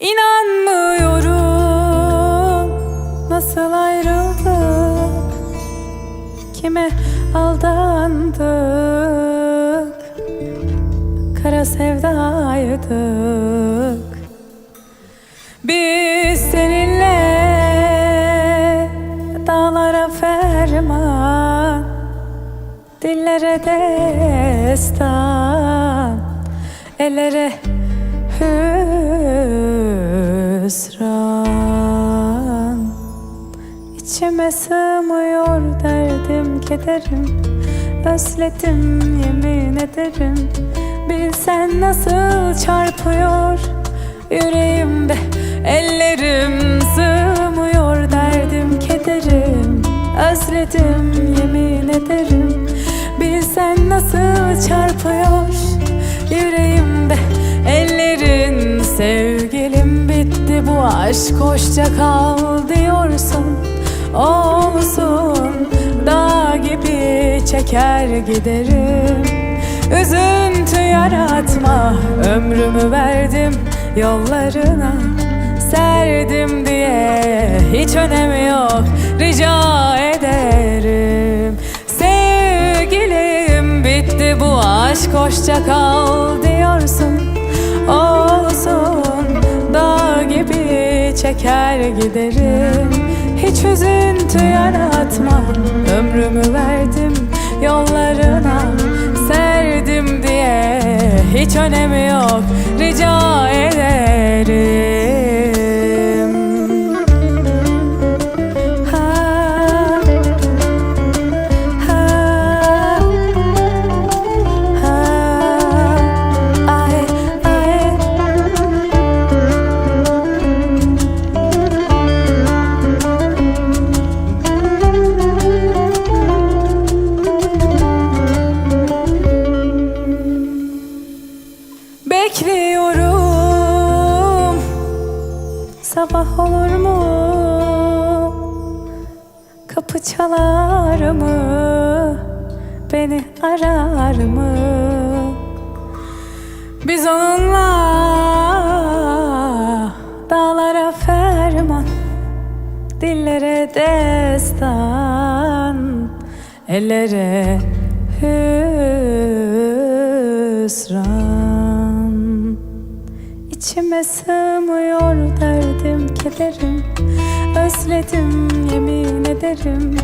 İnanmıyorum. Nasıl ayrıldık? Kime aldandık? Kara sevdaydık. Biz seninle dağlara ferman Dillere destan Ellere hüsran İçime sığmıyor derdim kederim. Özledim yemin ederim. Bilsen nasıl çarpıyor yüreğimde. Ellerim sığmıyor derdim kederim. Özledim yemin ederim. Bilsen nasıl çarpıyor yüreğimde. Ellerin sevgilim bitti. Bu aşk hoşça kal diyorsun Olsun dağ gibi çeker giderim. Üzüntü yaratma ömrümü verdim yollarına. Serdim diye hiç önemi yok rica ederim. Sevgilim bitti bu aşk hoşça kal diyorsun. Olsun dağ gibi çeker giderim üzüntü yaratma. Ömrümü verdim yollarına Serdim diye. Hiç önemi yok rica ederim Sabah olur mu? Kapı çalar mı? Beni arar mı? Biz onunla dağlara ferman Dillere destan Ellere hüsran İçime sığmıyor derdim kederim. Özledim yemin ederim.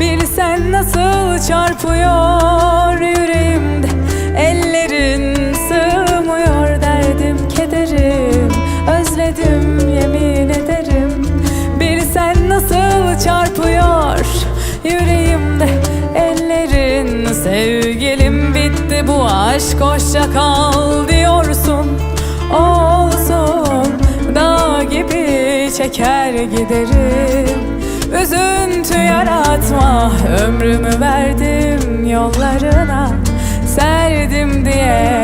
Bilsen nasıl çarpıyor yüreğimde? Ellerin sığmıyor derdim kederim. Özledim yemin ederim. Bilsen nasıl çarpıyor yüreğimde? Ellerin sevgilim bitti bu aşk hoşça kal çeker giderim. Üzüntü yaratma ömrümü verdim yollarına. Serdim diye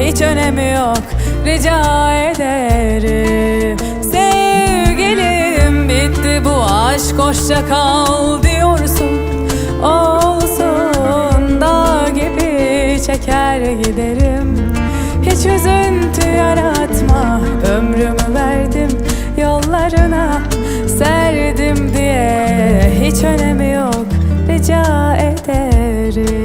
hiç önemi yok rica ederim. Sevgilim bitti bu aşk hoşça kal diyorsun hiç önemi yok. Rica ederim